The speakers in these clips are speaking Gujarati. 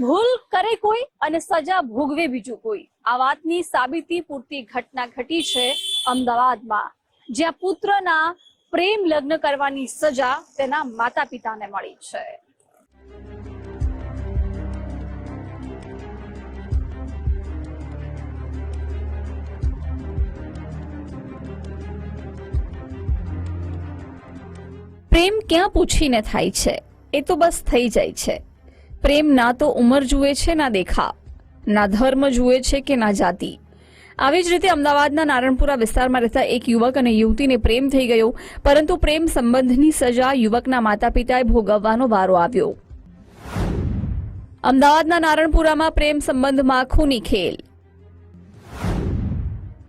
ભૂલ કરે કોઈ અને સજા ભોગવે બીજું કોઈ. આ વાતની સાબિતી પૂરતી ઘટના ઘટી છે અમદાવાદમાં, જ્યાં પુત્રના પ્રેમ લગ્ન કરવાની સજા તેના માતા પિતાને મળી છે. પ્રેમ ક્યાં પૂછીને થાય છે? એ તો બસ થઈ જાય છે. પ્રેમ ના તો ઉંમર જુએ છે, ના દેખાવ ના ધર્મ જુએ છે કે ના જાતિ. આવી જ રીતે અમદાવાદના નારણપુરા વિસ્તારમાં રહેતા એક યુવક અને યુવતીને પ્રેમ થઈ ગયો, પરંતુ પ્રેમ સંબંધની સજા યુવકના માતા પિતાએ ભોગવવાનો વારો આવ્યો. અમદાવાદના નારણપુરામાં પ્રેમ સંબંધમાં ખૂની ખેલ.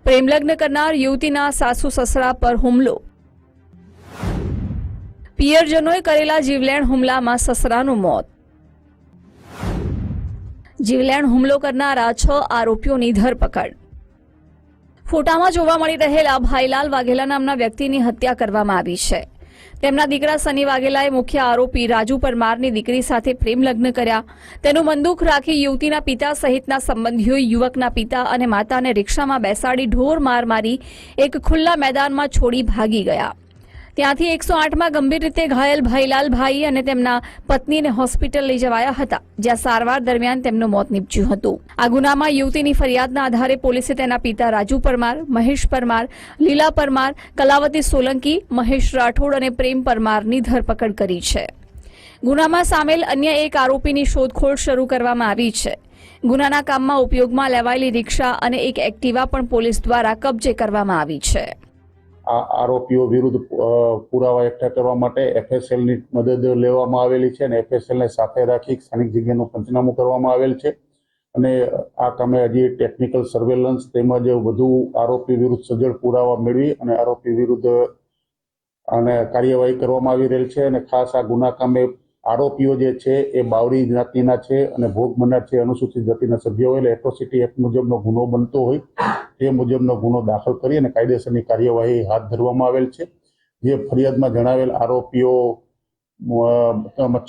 પ્રેમ લગ્ન કરનાર યુવતીના સાસુ સસરા પર હુમલો. પિયરજનોએ કરેલા જીવલેણ હુમલામાં સસરાનું મોત. જીવલેણ હુમલો કરનારા છ આરોપીઓની ધરપકડ. ફોટામાં જોવા મળી રહેલા ભાઈલાલ વાઘેલા નામના વ્યક્તિની હત્યા કરવામાં આવી છે. તેમના દીકરા સની વાઘેલાએ મુખ્ય આરોપી રાજુ પરમારની દીકરી સાથે પ્રેમ લગ્ન કર્યા. તેનું બંદૂક રાખી યુવતીના પિતા સહિતના સંબંધીઓએ યુવકના પિતા અને માતાને રિક્ષામાં બેસાડી ઢોર માર મારી એક ખુલ્લા મેદાનમાં છોડી ભાગી ગયા. ત્યાંથી એકસો આઠમાં ગંભીર રીતે ઘાયલ ભાઈલાલભાઈ અને તેમના પત્નીને હોસ્પિટલ લઈ જવાયા હતા, જ્યાં સારવાર દરમિયાન તેમનું મોત નીપજ્યું હતું. આ ગુનામાં યુવતીની ફરિયાદના આધારે પોલીસે તેના પિતા રાજુ પરમાર, મહેશ પરમાર, લીલા પરમાર, કલાવતી સોલંકી, મહેશ રાઠોડ અને પ્રેમ પરમારની ધરપકડ કરી છે. ગુનામાં સામેલ અન્ય એક આરોપીની શોધખોળ શરૂ કરવામાં આવી છે. ગુનાના કામમાં ઉપયોગમાં લેવાયેલી રિક્ષા અને એક એક્ટિવા પણ પોલીસ દ્વારા કબજે કરવામાં આવી છે. આ આરોપીઓ વિરુદ્ધ પુરાવા એકઠા કરવા માટે એફએસએલની મદદ લેવામાં આવેલી છે અને એફએસએલને સાથે રાખી સ્થાનિક જગ્યાનું પંચનામું કરવામાં આવેલ છે. અને આ કામે હજી ટેકનિકલ સર્વેલન્સ તેમજ વધુ આરોપી વિરુદ્ધ સજ્જડ પુરાવા મેળવી અને આરોપી વિરુદ્ધ અને કાર્યવાહી કરવામાં આવી રહેલ છે અને ખાસ આ ગુના કામે આરોપીઓ જે છે એ બાવરી જ્ઞાતિના છે અને ભોગ બનનાર છે, અનુસૂચિત જાતિના સભ્યો હોય એટલે એટ્રોસિટી એક્ટ મુજબનો ગુનો બનતો હોય, તે મુજબનો ગુનો દાખલ કરી અને કાયદેસરની કાર્યવાહી હાથ ધરવામાં આવેલ છે. જે ફરિયાદમાં જણાવેલ આરોપીઓ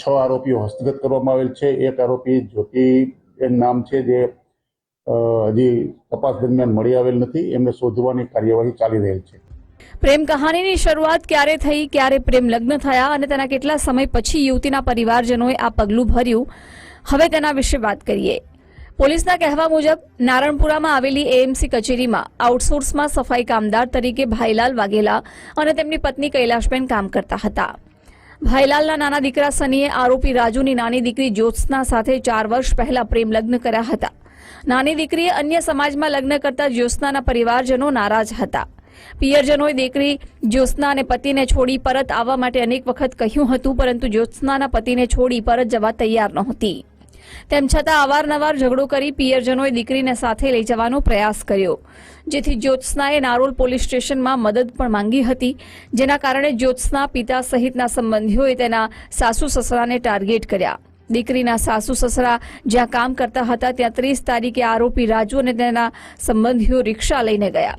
છ આરોપીઓ હસ્તગત કરવામાં આવેલ છે. એક આરોપી જ્યોતિ નામ છે જે હજી તપાસ દરમિયાન મળી આવેલ નથી. એમને શોધવાની કાર્યવાહી ચાલી રહેલ છે. પ્રેમ કહાનીની શરૂઆત ક્યારે થઈ, ક્યારે પ્રેમ લગ્ન થયા અને તેના કેટલા સમય પછી યુવતીના પરિવારજનોએ આ પગલું ભર્યું? હવે તેના વિશે વાત કરીએ. પોલીસના કહેવા મુજબ, નારણપુરામાં આવેલી એએમસી કચેરીમાં આઉટસોર્સમાં સફાઈ કામદાર તરીકે ભાઈલાલ વાઘેલા અને તેમની પત્ની કૈલાશબેન કામ કરતા હતા. ભાઈલાલના નાના દીકરા સનીએ આરોપી રાજુની નાની દીકરી જ્યોત્સના સાથે ચાર વર્ષ પહેલા પ્રેમ લગ્ન કર્યા હતા. નાની દીકરીએ અન્ય સમાજમાં લગ્ન કરતા જ્યોત્સનાના પરિવારજનો નારાજ હતા. પિયરજનોએ દીકરી જ્યોત્સના અને પતિને છોડી પરત આવવા માટે અનેક વખત કહ્યું હતું, પરંતુ જ્યોત્સનાના પતિને છોડી પરત જવા તૈયાર નહોતી. તેમ છતાં અવારનવાર ઝઘડો કરી પિયરજનોએ દીકરીને સાથે લઈ જવાનો પ્રયાસ કર્યો. જેથી જ્યોત્સનાએ નારોલ પોલીસ સ્ટેશનમાં મદદ પણ માંગી હતી, જેના કારણે જ્યોત્સના પિતા સહિતના સંબંધીઓએ તેના સાસુ સસરાને ટાર્ગેટ કર્યા. દીકરીના સાસુ સસરા જ્યાં કામ કરતા હતા, ત્યાં ત્રીસ તારીખે આરોપી રાજુ અને તેના સંબંધીઓ રિક્ષા લઈને ગયા.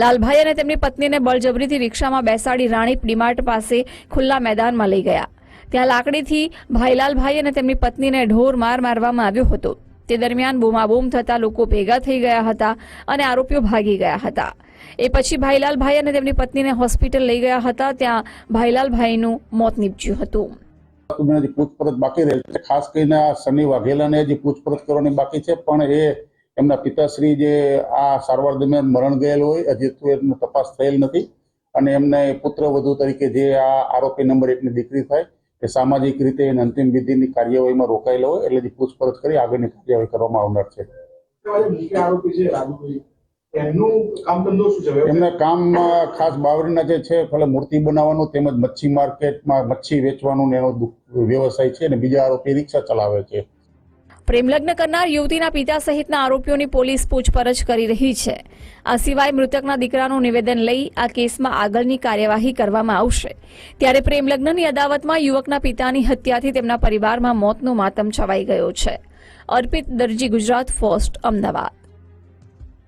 લાલભાઈ અને તેમની પત્નીને બળજબરીથી રિક્ષામાં બેસાડી રાણીપ ડીમાર્ટ પાસે ખુલ્લા મેદાનમાં લઈ ગયા. ત્યાં લાકડીથી ભાઈલાલભાઈ અને તેમની પત્નીને ઢોર માર મારવામાં આવ્યો હતો. તે દરમિયાન બૂમાબૂમ થતા લોકો ભેગા થઈ ગયા હતા અને આરોપીઓ ભાગી ગયા હતા. એ પછી ભાઈલાલભાઈ અને તેમની પત્નીને હોસ્પિટલ લઈ ગયા હતા, ત્યાં ભાઈલાલભાઈનું મોત નીપજ્યું હતું. પૂછપરછ બાકી રહેલ છે. ખાસ કરીને આ શનિ વાઘેલાને હજી પૂછપરછ કરવાની બાકી છે, પણ એ એમના પિતાશ્રી જે આ સારવાર દરમિયાન મરણ ગયેલ હોય હજી તો એમનો તપાસ થયેલ નથી. અને એમને પુત્ર વધુ તરીકે જે આ આરોપી નંબર એકની દીકરી થાય એ સામાજિક રીતે એને અંતિમ વિધિની કાર્યવાહીમાં રોકાયેલો હોય એટલે જે પૂછપરછ કરી આગળની કાર્યવાહી કરવામાં આવનાર છે. આજે આરોપી છે રાજુભાઈ. એમનું કામ ખાસ બાવરીના જે છે ભલે મૂર્તિ બનાવવાનું તેમજ મચ્છી માર્કેટમાં મચ્છી વેચવાનું એનો વ્યવસાય છે અને બીજા આરોપી રિક્ષા ચલાવે છે. પ્રેમલગ્ન કરનાર યુવતીના પિતા સહિતના આરોપીઓની પોલીસ પૂછપરછ કરી રહી છે. આ સિવાય મૃતકના દીકરાનું નિવેદન લઈ આ કેસમાં આગળની કાર્યવાહી કરવામાં આવશે. ત્યારે પ્રેમલગ્નની અદાવતમાં યુવકના પિતાની હત્યાથી તેમના પરિવારમાં મોતનો માતમ છવાઈ ગયો છે. અર્પિત દરજી ગુજરાત, ફર્સ્ટ અમદાવાદ.